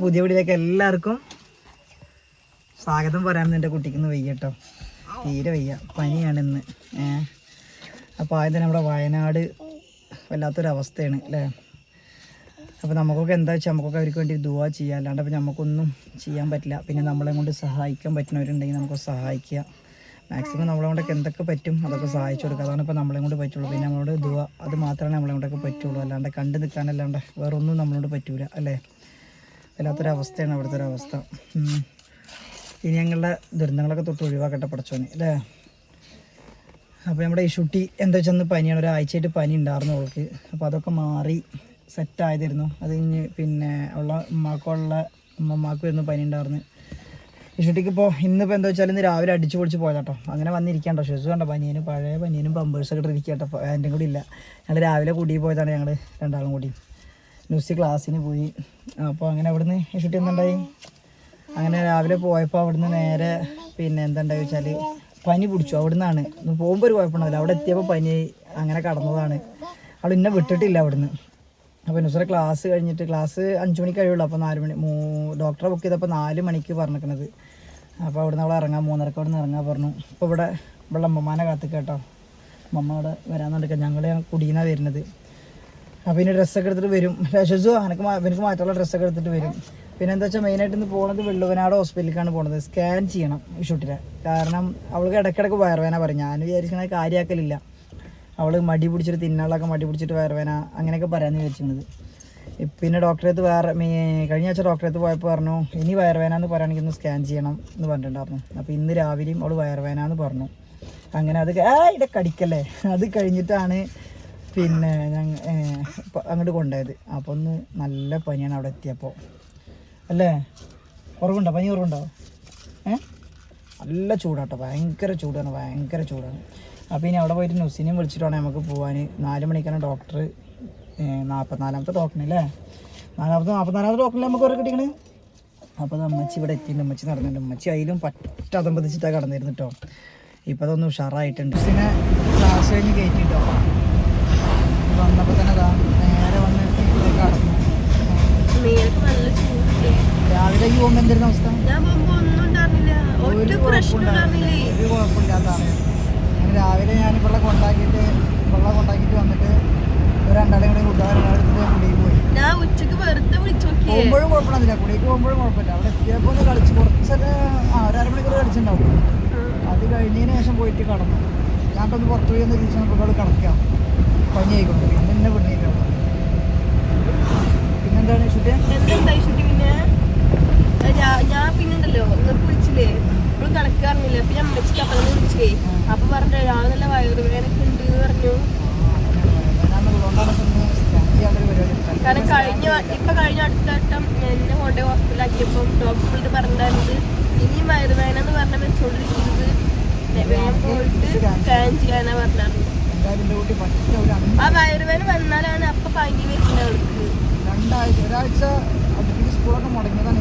പുതിയ വീടിലേക്ക് എല്ലാവർക്കും സ്വാഗതം പറയാമെന്ന് എന്റെ കുട്ടിക്ക് വയ്യ കേട്ടോ. തീരെ വയ്യ. പനിയാണ് ഇന്ന്. ഏഹ് അപ്പോൾ ആദ്യം തന്നെ നമ്മുടെ വയനാട് വല്ലാത്തൊരവസ്ഥയാണ് അല്ലേ? അപ്പോൾ നമുക്കൊക്കെ എന്താ വെച്ചാൽ നമുക്കൊക്കെ അവർക്ക് വേണ്ടി ദുവാ ചെയ്യാം. അല്ലാണ്ട് അപ്പോൾ നമുക്കൊന്നും ചെയ്യാൻ പറ്റില്ല. പിന്നെ നമ്മളെ കൊണ്ട് സഹായിക്കാൻ പറ്റുന്നവരുണ്ടെങ്കിൽ നമുക്ക് സഹായിക്കുക. മാക്സിമം നമ്മളെ കൊണ്ടൊക്കെ എന്തൊക്കെ പറ്റും അതൊക്കെ സഹായിച്ചു കൊടുക്കുക. അതാണ് ഇപ്പോൾ നമ്മളെ കൊണ്ട് പറ്റുള്ളൂ. പിന്നെ നമ്മളോട് ദുവ. അത് മാത്രമേ നമ്മളെ കൊണ്ടൊക്കെ പറ്റുള്ളൂ. അല്ലാണ്ട് കണ്ടു നിൽക്കാനല്ലാണ്ട് വേറൊന്നും നമ്മളോട് പറ്റൂല അല്ലേ? വല്ലാത്തൊരവസ്ഥയാണ് അവിടുത്തെ ഒരു അവസ്ഥ. ഇനി ഞങ്ങളുടെ ദുരന്തങ്ങളൊക്കെ തൊട്ട് ഒഴിവാക്കട്ടെ പടച്ചോനെ അല്ലേ? അപ്പോൾ നമ്മുടെ ഈ ഷുട്ടി എന്താ വെച്ചാൽ പനിയാണ് ഒരാഴ്ചയായിട്ട് പനി ഉണ്ടായിരുന്നു അവൾക്ക്. അപ്പോൾ അതൊക്കെ മാറി സെറ്റായതായിരുന്നു അത് കഴിഞ്ഞ് പിന്നെ ഉള്ള ഉമ്മാക്കുള്ള ഉമ്മമാക്ക് പനി ഉണ്ടായിരുന്നു. ഷുട്ടിക്ക് ഇപ്പോൾ ഇന്നിപ്പോൾ എന്താ വെച്ചാൽ ഇന്ന് രാവിലെ അടിച്ചു പൊളിച്ച് പോയതാട്ടോ. അങ്ങനെ വന്നിരിക്കാണ്ടോ? ഷെസു കണ്ടോ? പനിയനും പഴയ പനിയനും പമ്പേഴ്സൊക്കെ ഇട്ടിരിക്കട്ടോ. എന്റെ കൂടി ഇല്ല. ഞങ്ങൾ രാവിലെ കൂടി പോയതാണ് ഞങ്ങൾ രണ്ടാളും കൂടി. ന്യൂസ് ക്ലാസ്സിന് പോയി. അപ്പോൾ അങ്ങനെ അവിടുന്ന് ഷുട്ടി എന്തുണ്ടായി? അങ്ങനെ രാവിലെ പോയപ്പോൾ അവിടുന്ന് നേരെ പിന്നെ എന്താണ്ടായി വെച്ചാൽ പനി പിടിച്ചു. അവിടുന്നാണ്. പോകുമ്പോൾ ഒരു കുഴപ്പമുണ്ടാവില്ല അവിടെ എത്തിയപ്പോൾ പനി അങ്ങനെ കടന്നതാണ്. അവൾ ഇന്നെ വിട്ടിട്ടില്ല അവിടുന്ന്. അപ്പോൾ നുസറ ക്ലാസ് കഴിഞ്ഞിട്ട് ക്ലാസ് അഞ്ച് മണിക്ക് കഴിയുള്ളൂ. അപ്പോൾ നാല് മണി മൂ ഡോക്ടറെ ബുക്ക് ചെയ്തപ്പോൾ നാല് മണിക്ക് പറഞ്ഞിരിക്കണത് അപ്പോൾ അവിടുന്ന് അവിടെ ഇറങ്ങാൻ മൂന്നരക്ക് അവിടെ നിന്ന് ഇറങ്ങാൻ പറഞ്ഞു. അപ്പോൾ ഇവിടെ ഇവിടെ അമ്മമാനെ കാത്തു കേട്ടോ. അമ്മ അവിടെ വരാൻ നടക്കുക ഞങ്ങൾ കുടിയെന്നാണ് വരുന്നത്. അപ്പോൾ ഇനി ഡ്രസ്സൊക്കെ എടുത്തിട്ട് വരും. ഷെസു എനിക്ക് എനിക്ക് മാറ്റമുള്ള ഡ്രസ്സൊക്കെ എടുത്തിട്ട് വരും. പിന്നെ എന്താ വെച്ചാൽ മെയിനായിട്ട് ഇന്ന് പോകുന്നത് വെള്ളുവനാട് ഹോസ്പിറ്റലിലേക്കാണ് പോകുന്നത് സ്കാൻ ചെയ്യണം ഈ ഷൂട്ടിനെ. കാരണം അവൾക്ക് ഇടയ്ക്കിടയ്ക്ക് വയറുവേന പറയും. ഞാൻ വിചാരിക്കണത് കാര്യമാക്കലില്ല അവൾ മടി പിടിച്ചിട്ട് തിന്നാളൊക്കെ മടി പിടിച്ചിട്ട് വയറുവേന അങ്ങനെയൊക്കെ പറയാമെന്ന് വിചാരിച്ചിരുന്നത്. പിന്നെ ഡോക്ടറെ അടുത്ത് വേറെ കഴിഞ്ഞ ആഴ്ച ഡോക്ടറെ അടുത്ത് പോയപ്പോൾ പറഞ്ഞു ഇനി വയറുവേന എന്ന് പറയുകയാണെങ്കിൽ ഒന്ന് സ്കാൻ ചെയ്യണം എന്ന് പറഞ്ഞിട്ടുണ്ടായിരുന്നു. അപ്പോൾ ഇന്ന് രാവിലെയും അവൾ വയറുവേന എന്ന് പറഞ്ഞു. അങ്ങനെ അത് ഏ ആ ഇവിടെ കടിക്കല്ലേ അത് കഴിഞ്ഞിട്ടാണ് പിന്നെ ഞങ്ങൾ അങ്ങോട്ട് കൊണ്ടുപോയത്. അപ്പോൾ ഒന്ന് നല്ല പനിയാണ് അവിടെ എത്തിയപ്പോൾ അല്ലേ? കുറവുണ്ടോ പനി കുറവുണ്ടോ ഏ? നല്ല ചൂടാട്ടോ. ഭയങ്കര ചൂടാണ്. ഭയങ്കര ചൂടാണ്. അപ്പോൾ ഇനി അവിടെ പോയിട്ട് നുസിനെയും വിളിച്ചിട്ട് വേണം നമുക്ക് പോകാൻ നാല് മണിക്കാണ് ഡോക്ടർ നാൽപ്പത്തിനാലാമത്തെ ഡോക്ടറിന് അല്ലേ നാലാമത്തെ നാൽപ്പത്തിനാലാമത്തെ ഡോക്ടറിൽ നമുക്ക് കുറെ കിട്ടിക്കണ്? അപ്പോൾ അത് അമ്മച്ചി ഇവിടെ എത്തിയിട്ടുണ്ട്. അമ്മച്ചി നടന്നിട്ടുണ്ട്. അമ്മച്ചി അതിലും പറ്റ അതമ്പതിച്ചിട്ടാണ് കടന്നിരുന്നു കേട്ടോ ഇപ്പോൾ അതൊന്ന് ഉഷാറായിട്ടുണ്ട്. പിന്നെ ക്ലാസ് കഴിഞ്ഞ് കയറ്റിട്ടോ വന്നപ്പോൾ തന്നെ നേരെ വന്ന് ഇവിടെ കടന്നു. രാവിലെ ഈ പോകുമ്പോൾ എന്തായിരുന്നു അവസ്ഥ? ഒരു കുഴപ്പമില്ലാത്തതാണ് ഞാൻ രാവിലെ ഞാൻ ഇവിടെ കൊണ്ടാക്കിയിട്ട് ഇവിടെ കൊണ്ടാക്കിയിട്ട് വന്നിട്ട് ഒരു രണ്ടാളെ കൂടി എടുത്തിട്ട് കുടിയിൽ പോയി. ഞാൻ ഉച്ചയ്ക്ക് വെറുതെ വിളിച്ചു പോകുമ്പോഴും കുഴപ്പമില്ല കുടിക്ക് പോകുമ്പോഴും കുഴപ്പമില്ല. അവിടെ എത്തിയപ്പോൾ ഒന്ന് കളിച്ച് കുറച്ചൊക്കെ ആ ഒരു അരമണിക്കൂർ കളിച്ചിട്ടുണ്ടാവും. അത് കഴിഞ്ഞതിന് ശേഷം പോയിട്ട് കടന്നു. ഞാൻ ഒന്ന് പുറത്ത് പോയി ഒന്ന് തിരിച്ച് നോക്കുമ്പോൾ കിടക്കാം പനി ആയിക്കൊണ്ട് പിന്നെ എന്നെ വിടുന്നില്ല പിന്നെന്താണ് ശുദ്ധ എന്തെന്തായി ഷൂട്ടി പിന്നെ? ഞാൻ പിന്നെ ഉണ്ടല്ലോ നിങ്ങൾക്ക് വിളിച്ചില്ലേ ഇപ്പോൾ കണക്കാറില്ല അപ്പൊ ഞാൻ അമ്മച്ചിക്ക് അപ്പം വിളിച്ചേ. അപ്പൊ പറഞ്ഞു രാവിലെ നല്ല വയറുവേദനയൊക്കെ ഉണ്ട് പറഞ്ഞു. കാരണം കഴിഞ്ഞ ഇപ്പൊ കഴിഞ്ഞ അടുത്ത വട്ടം എന്നെ കൊണ്ടുപോയി ഹോസ്പിറ്റലാക്കിയപ്പം ഡോക്ടർ വിളിച്ച് പറഞ്ഞിട്ടുണ്ടായിരുന്നത് ഇനി വയറുവേദന എന്ന് പറഞ്ഞ വെച്ചോണ്ടിരിക്കുന്നത്. വേഗം പോയിട്ട് സ്കാൻ ചെയ്യാനാ പറഞ്ഞായിരുന്നു ആ വയറുവേദന വന്നാലാണ് അപ്പൊ പനി വരുന്നത് അവൾക്ക് രണ്ടാഴ്ച ഒരാഴ്ച സ്കൂളൊക്കെ മുടങ്ങിയതാണ്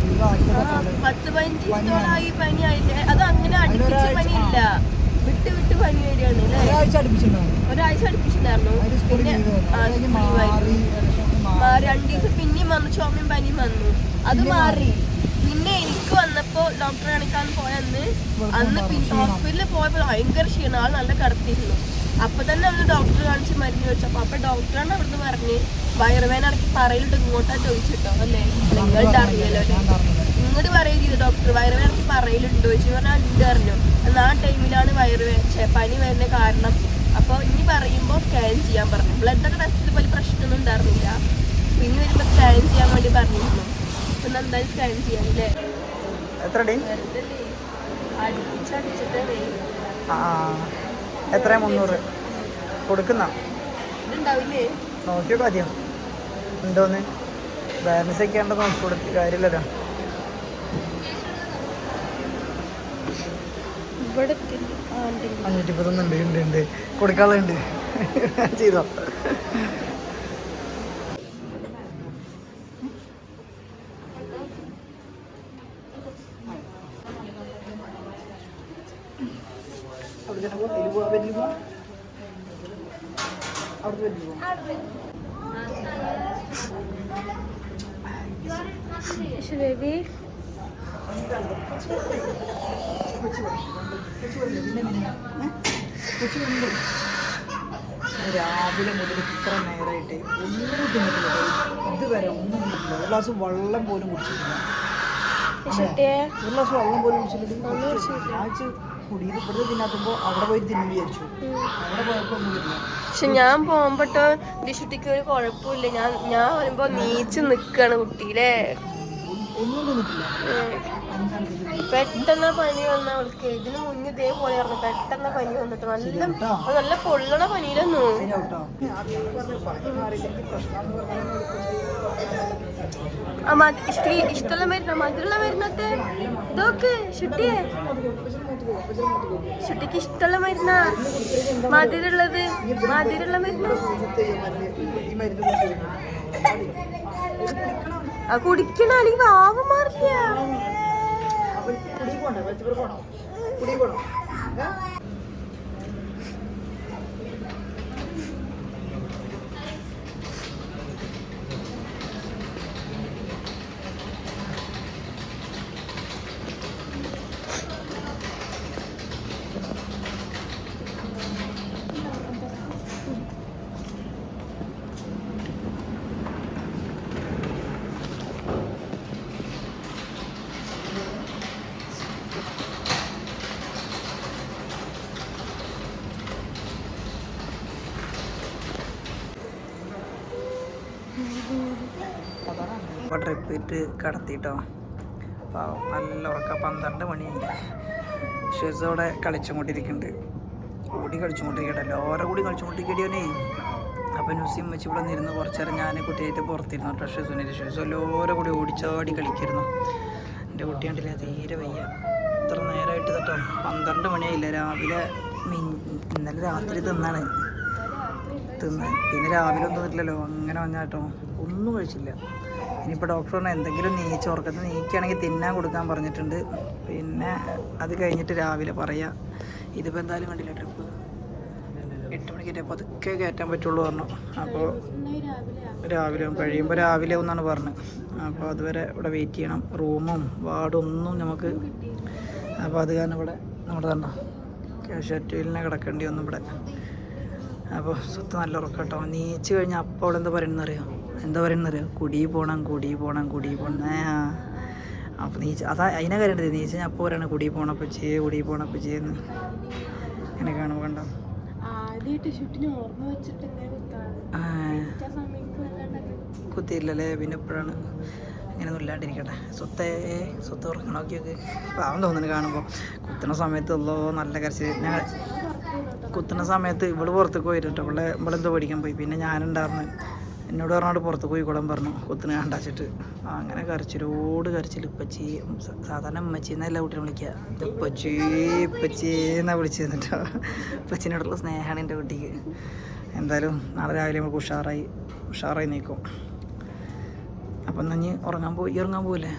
പത്ത് പതിനഞ്ച് ദിവസത്തോളായി പനി ആയിട്ട് അത് അങ്ങനെ അടുപ്പിച്ച് പനിയില്ല വിട്ട് വിട്ട് പനി വരികയാണ് അല്ലേ? ഒരാഴ്ച അടുപ്പിച്ചിട്ടുണ്ടായിരുന്നു. പിന്നെ. മാറി രണ്ടു ദിവസം പിന്നെയും വന്നു ചുമയും പനിയും വന്നു. അത് മാറി. പിന്നെ എനിക്ക് വന്നപ്പോ ഡോക്ടറെ കാണിക്കാൻ പോയന്ന്. അന്ന് പിന്നെ ഹോസ്പിറ്റലിൽ പോയപ്പോ ഭയങ്കര ക്ഷീണം. ആൾ നല്ല കിടത്തിയിരുന്നു. അപ്പൊ തന്നെ അവന് ഡോക്ടറെ കാണിച്ച് മരുന്ന് വെച്ചു അപ്പൊ അപ്പൊ ഡോക്ടറാണ് അവിടുന്ന് പറഞ്ഞ് വയറുവേന ഇടയ്ക്ക് പറയിലിട്ട് ഇങ്ങോട്ടാ ചോദിച്ചിട്ടോ അല്ലേ? നിങ്ങളുടെ അറിയാലോ ഇങ്ങോട്ട് പറയുക ചെയ്തു ഡോക്ടർ വയറുവേന എനിക്ക് പറയലുണ്ടോ. ചോദിച്ചു പറഞ്ഞാൽ ഉണ്ട് അറിഞ്ഞു? എന്നാ ആ ടൈമിലാണ് വയറുവേ പനി വരുന്ന കാരണം. അപ്പോൾ ഇനി പറയുമ്പോൾ സ്കാൻ ചെയ്യാൻ പറഞ്ഞു. ബ്ലഡൊക്കെ ടെസ്റ്റ് ചെയ്തപ്പോൾ പ്രശ്നമൊന്നും ഉണ്ടായിരുന്നില്ല. പിന്നെ വരുമ്പോൾ സ്കാൻ ചെയ്യാൻ വേണ്ടി പറഞ്ഞിരുന്നു. അപ്പം എന്തായാലും സ്കാൻ ചെയ്യാം അല്ലേ? എത്ര ഡേ ആ. എത്ര മുന്നൂറ്. കൊടുക്കുന്ന? നോക്കിയോ കാര്യം എന്തോന്ന് ബാലൻസ് ഒക്കെ ഉണ്ടോ നോക്കി കൊടുത്ത് കാര്യമില്ലല്ലോ. അഞ്ഞൂറ്റി പത്തൊന്നുണ്ട് ഉണ്ട് ഉണ്ട്. കൊടുക്കാളുണ്ട് ചെയ്തോ? പോവാം. ഇതിൽ പോവാം, വലിയ പോവാം. അവിടുത്തെ വലിയ പോവാം. ബേബി രാവിലെ മുതൽ ഇത്ര നേരമായിട്ട് ഒന്നും തിന്നിട്ടില്ല. ഇതുവരെ ഒന്നും തിന്നിട്ടില്ല. ഒരു ഗ്ലാസ് വെള്ളം പോലും കുടിച്ചിട്ടില്ല. ഒരു ഗ്ലാസ് വെള്ളം പോലും കുടിച്ചിട്ടില്ല. ആഴ്ച കുടിയിൽ ഇവിടുത്തെ തിന്നാത്തുമ്പോൾ അവിടെ പോയി തിന്നു വിചാരിച്ചു. അവിടെ പക്ഷെ ഞാൻ പോകുമ്പോട്ടോ ഡിഷുട്ടിക്ക് ഒരു കുഴപ്പമില്ല. ഞാൻ ഞാൻ വരുമ്പോ നീച്ച് നിക്കാണ് കുട്ടിയിലെ. ഒന്നും തിന്നിട്ടില്ല. പെട്ടെന്ന് പനി വന്ന അവൾക്ക് ഇതിന് മുന്നേ ഇതേപോലെ ആയിരുന്നു. പെട്ടെന്ന് പനി വന്നിട്ട് നല്ല നല്ല പൊള്ളണ പനിയിലൊന്നു ഇഷ്ട ഇഷ്ടമുള്ള മരുന്ന് മധുരമുള്ള മരുന്നൊക്കെ ഇതൊക്കെ ശുട്ടിയെ ശുട്ടിക്ക് ഇഷ്ടമുള്ള മരുന്ന? മധുരമുള്ളത് മധുരമുള്ള മരുന്ന്? ആ കുടിക്കണ? അല്ലെങ്കിൽ പാവം മാറില്ല. ട്രിപ്പ് ഇട്ട് കടത്തിട്ടോ. അപ്പോൾ നല്ല ഉറക്കം. പന്ത്രണ്ട് മണിയുണ്ട് ഷെസ് അവിടെ കൂടി കളിച്ചും കൊണ്ടിരിക്കട്ടല്ലോ ഓരോ കൂടി കളിച്ചുകൊണ്ടിരിക്കടിയോനേ അപ്പം നുസിയും വെച്ച് ഇവിടെ നിന്നിരുന്ന്. കുറച്ചേരം ഞാൻ കുട്ടിയായിട്ട് പുറത്തിരുന്നു കേട്ടോ ഷെസുവിന്റെ ഷെസു എല്ലാവരും കൂടി ഓടിച്ചാടി കളിക്കായിരുന്നു. എന്റെ കുട്ടി കണ്ടില്ല തീരെ വയ്യ. ഇത്ര നേരമായിട്ട് കേട്ടോ പന്ത്രണ്ട് മണിയായില്ല? രാവിലെ മീൻ ഇന്നലെ രാത്രി തിന്നാണ്. തിന്ന്. പിന്നെ രാവിലെ ഒന്നും തിന്നില്ലല്ലോ. അങ്ങനെ വന്നാട്ടോ ഒന്നും കഴിച്ചില്ല. ഇനിയിപ്പോൾ പറഞ്ഞാൽ എന്തെങ്കിലും നീച്ച് ഉറക്കത്ത് നീക്കുകയാണെങ്കിൽ തിന്നാൻ കൊടുക്കാൻ പറഞ്ഞിട്ടുണ്ട്. പിന്നെ അത് കഴിഞ്ഞിട്ട് രാവിലെ പറയാം ഇതിപ്പോൾ എന്തായാലും കണ്ടില്ല ട്രിപ്പ് എട്ട് മണിക്ക് പതുക്കെ കയറ്റാൻ പറ്റുള്ളൂ പറഞ്ഞു. അപ്പോൾ രാവിലെ കഴിയുമ്പോൾ രാവിലെ ഒന്നാണ് പറഞ്ഞത് അപ്പോൾ അതുവരെ ഇവിടെ വെയിറ്റ് ചെയ്യണം. റൂമും വാർഡും ഒന്നും നമുക്ക് അപ്പോൾ അത് കാരണം ഇവിടെ നമ്മുടെ തന്നെ ക്യാഷ്വാലിറ്റിയിലിനെ കിടക്കേണ്ടി വന്നു ഇവിടെ. അപ്പോൾ സ്വത്ത് നല്ല ഉറക്കട്ടോ. കേട്ടോ നീച്ച് കഴിഞ്ഞാൽ അപ്പോൾ അവിടെ എന്താ പറയുന്നത് അറിയോ എന്താ പറയുന്നത് അറിയോ കുടി പോകണം കുടി പോകണം കുടി പോകണം ആ. അപ്പോൾ നീ അതാ അതിനെ കാര്യമുണ്ട് നീ ഞാൻ അപ്പോൾ പറയണ കുടി പോണപ്പോൾ ചെയ്യേ കുടി പോണപ്പോൾ പച്ചേന്ന് അങ്ങനെ കാണുമ്പോൾ കണ്ടോ? കുത്താണ്. കുത്തിയില്ലല്ലേ? പിന്നെ എപ്പോഴാണ്? ഇങ്ങനെ ഇല്ലാണ്ടിരിക്കട്ടെ സ്വത്തേ സ്വത്ത് ഉറക്കണം നോക്കിയൊക്കെ പാവം തോന്നുന്നു കാണുമ്പോൾ കുത്തുന്ന സമയത്ത് ഉള്ളോ നല്ല കരച്ചിൽ ഞാൻ കുത്തുന്ന സമയത്ത് ഇവൾ പുറത്തേക്ക് പോയിട്ട് ഇവളെ ഇവളെന്തോ പഠിക്കാൻ പോയി. പിന്നെ ഞാനുണ്ടായിരുന്നു എന്നോട് പറഞ്ഞോട് പുറത്ത് പോയി പോയിക്കോളാൻ പറഞ്ഞു. കൊത്തിന് കണ്ടാച്ചിട്ട്. അങ്ങനെ കരച്ചിലോട് കരച്ചിൽ ഇപ്പച്ചി സാധാരണ ഉമ്മച്ചി എന്നല്ല കുട്ടിനെ വിളിക്കുക ഇപ്പച്ചി ഇപ്പച്ചി എന്നാ വിളിച്ചു തന്നിട്ടോ ഇപ്പച്ചിനോടുള്ള സ്നേഹമാണ് എന്റെ കുട്ടിക്ക്. എന്തായാലും നാളെ രാവിലെ നമുക്ക് ഉഷാറായി. ഉഷാറായി നീക്കും. അപ്പം എന്നാ ഇനി ഉറങ്ങാൻ പോയി. ഉറങ്ങാൻ പോവില്ലേ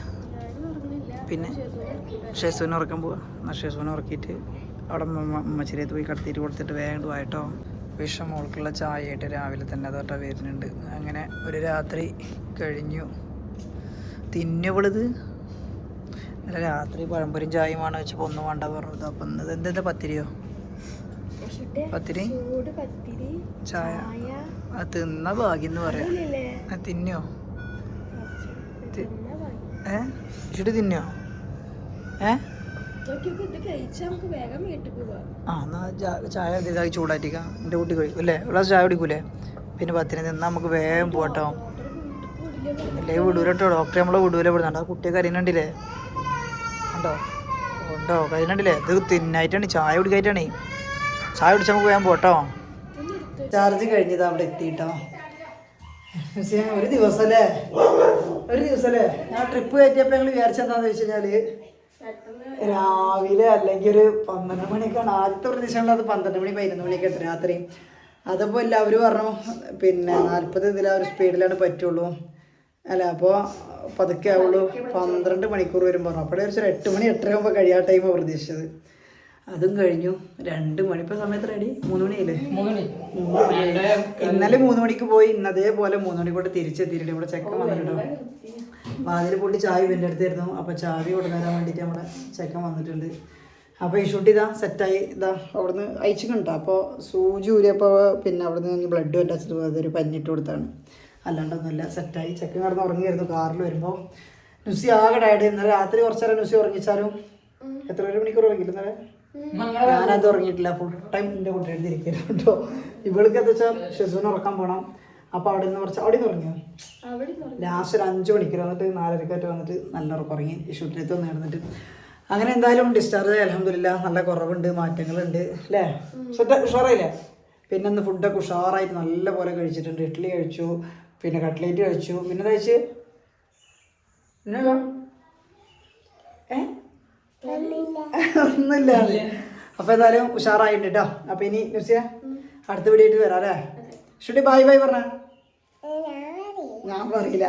പിന്നെ ഷേസുവിനെ ഉറക്കാൻ പോവാ. എന്നാൽ ഷേസുവിനെ ഉറക്കിയിട്ട് അവിടെ അമ്മച്ചിരേത്ത് പോയി കടത്തിയിട്ട് കൊടുത്തിട്ട് വേഗം പോയിട്ടോ വിഷം മോൾക്കുള്ള ചായയായിട്ട് രാവിലെ തന്നെ തൊട്ട വരുന്നുണ്ട്. അങ്ങനെ ഒരു രാത്രി കഴിഞ്ഞു. തിന്നുവളിത്. നല്ല രാത്രി പഴംപൊരിയും ചായയുമാണ് വെച്ചപ്പോൾ ഒന്നും വേണ്ട പറഞ്ഞത്. അപ്പം ഇന്നത് എന്തെന്താ പത്തിരിയോ? പത്തിരി? ചായ. ആ അത് തിന്ന ഭാഗ്യം എന്ന് പറയാം. ആ, തിന്നോ. ഏ? ഇച്ചിട്ട് തിന്നോ ഏ? നോക്കി നോക്ക് ഇത് കഴിച്ചാൽ നമുക്ക് വേഗം വീട്ടിൽ പോവാം. ആ എന്നാ ചായ ഇതായി ചൂടാറ്റിക്കാം എന്റെ കുട്ടി കഴിക്കും അല്ലേ ഒരു ചായ കുടിക്കൂലേ? പിന്നെ പത്തിന് നിന്നാൽ നമുക്ക് വേഗം പോട്ടോ. അല്ലേ വിടൂല കേട്ടോ ഡോക്ടറെ നമ്മളെ വിടൂല വിടുന്നുണ്ട് ആ കുട്ടിയെ കരിയുന്നുണ്ടില്ലേ ഉണ്ടോ ഉണ്ടോ? കരിയുന്നുണ്ടില്ലേ ഇത് തിന്നായിട്ടാണ് ചായ കുടിക്കായിട്ടാണേ. ചായ കുടിച്ചാൽ നമുക്ക് വേഗം പോട്ടോ. ചാർജ് കഴിഞ്ഞത് അവിടെ എത്തിയിട്ടോ. ഒരു ദിവസം അല്ലേ ഒരു ദിവസം അല്ലേ ഞാൻ ട്രിപ്പ് കയറ്റിയപ്പോൾ ഞങ്ങൾ വിചാരിച്ചെന്താന്ന് വെച്ച് കഴിഞ്ഞാൽ രാവിലെ അല്ലെങ്കിൽ ഒരു പന്ത്രണ്ട് മണിയൊക്കെയാണ് ആദ്യത്തെ പ്രതീക്ഷകളിൽ അത് പന്ത്രണ്ട് മണി പതിനൊന്ന് മണിയൊക്കെ ഉണ്ട് രാത്രി. അതപ്പോൾ എല്ലാവരും പറഞ്ഞു പിന്നെ നാൽപ്പത് ഇതിൽ ആ ഒരു സ്പീഡിലാണ് പറ്റുള്ളൂ. അല്ല അപ്പോൾ പതുക്കെ ആവുള്ളൂ. പന്ത്രണ്ട് മണിക്കൂർ വരും പറഞ്ഞു. അപ്പോഴേ ഒരു എട്ട് മണി എട്ടര ആകുമ്പോൾ കഴിയാ ടൈമാണ് പ്രതീക്ഷിച്ചത്. അതും കഴിഞ്ഞു. രണ്ട് മണി. ഇപ്പൊ സമയത്ത് റെഡി മൂന്ന് മണിയല്ലേ? മണി. ഇന്നലെ മൂന്ന് മണിക്ക് പോയി. ഇന്ന് അതേപോലെ മൂന്ന് കൂടെ തിരിച്ചെത്തിയിട്ടുണ്ട്. ഇവിടെ ചെക്കൻ വന്നിട്ടുണ്ടോ? വാതിൽ പൊട്ടി ചായ പിന്നെ അടുത്തായിരുന്നു. അപ്പോൾ ചാവി കൊടുക്കാൻ വേണ്ടിയിട്ട് നമ്മുടെ ചെക്കൻ വന്നിട്ടുണ്ട്. അപ്പോൾ ഈ ഷൂട്ട് ഇതാ സെറ്റായി. ഇതാ അവിടുന്ന് അയച്ചിട്ടുണ്ട്. അപ്പോൾ സൂചി ഊരിയപ്പോൾ പിന്നെ അവിടുന്ന് ബ്ലഡ് വെച്ചിട്ട് അതൊരു പഞ്ഞിട്ട് കൊടുത്താണ്. അല്ലാണ്ടൊന്നുമില്ല സെറ്റായി. ചെക്കൻ കിടന്ന് ഉറങ്ങിയായിരുന്നു. കാറിൽ വരുമ്പോൾ നുസി ആകെ ഡയഡ് ഇന്നലെ രാത്രി കുറച്ചേരം നുസി ഉറങ്ങിച്ചാലും എത്ര ഒരു മണിക്കൂർ ഉറങ്ങിയില്ല ഇന്നലെ? ഞാനത് ഉറങ്ങിയിട്ടില്ല. ഫുൾ ടൈം എന്റെ കുട്ടി എടുത്തിരിക്കുന്നു കേട്ടോ ഇവൾക്ക് എന്താ വെച്ചാൽ ഷെസുവിന് ഉറക്കാൻ പോകണം അപ്പോൾ അവിടെ നിന്ന് കുറച്ച് അവിടെ നിന്ന് ഉറങ്ങിയോ ലാസ്റ്റ് ഒരു അഞ്ച് മണിക്കൂർ വന്നിട്ട് നാലരക്കായിട്ട് വന്നിട്ട് നല്ല ഉറക്കം ഉറങ്ങി ഒന്ന് നടന്നിട്ട് അങ്ങനെ എന്തായാലും ഡിസ്ചാർജ് അലഹമില്ല നല്ല കുറവുണ്ട് മാറ്റങ്ങളുണ്ട്. അല്ലേ? സെറ്റ് ഉഷാറായില്ലേ? പിന്നെ ഒന്ന് ഫുഡൊക്കെ ഉഷാറായിട്ട് നല്ല പോലെ കഴിച്ചിട്ടുണ്ട്. ഇഡ്ഡലി കഴിച്ചു പിന്നെ കട്ട്ലേറ്റ് കഴിച്ചു. പിന്നെ കഴിച്ച്? പിന്നെല്ലോ ഏ ഒന്നുമില്ല. അപ്പൊ എന്തായാലും ഉഷാറായിട്ട് കേട്ടോ അപ്പൊ ഇനി നുസിയ അടുത്ത വീഡിയോ ആയിട്ട് വരാം അല്ലേ? ഷുട്ടി ബൈ ബൈ പറഞ്ഞ? ഞാൻ പറയില്ല.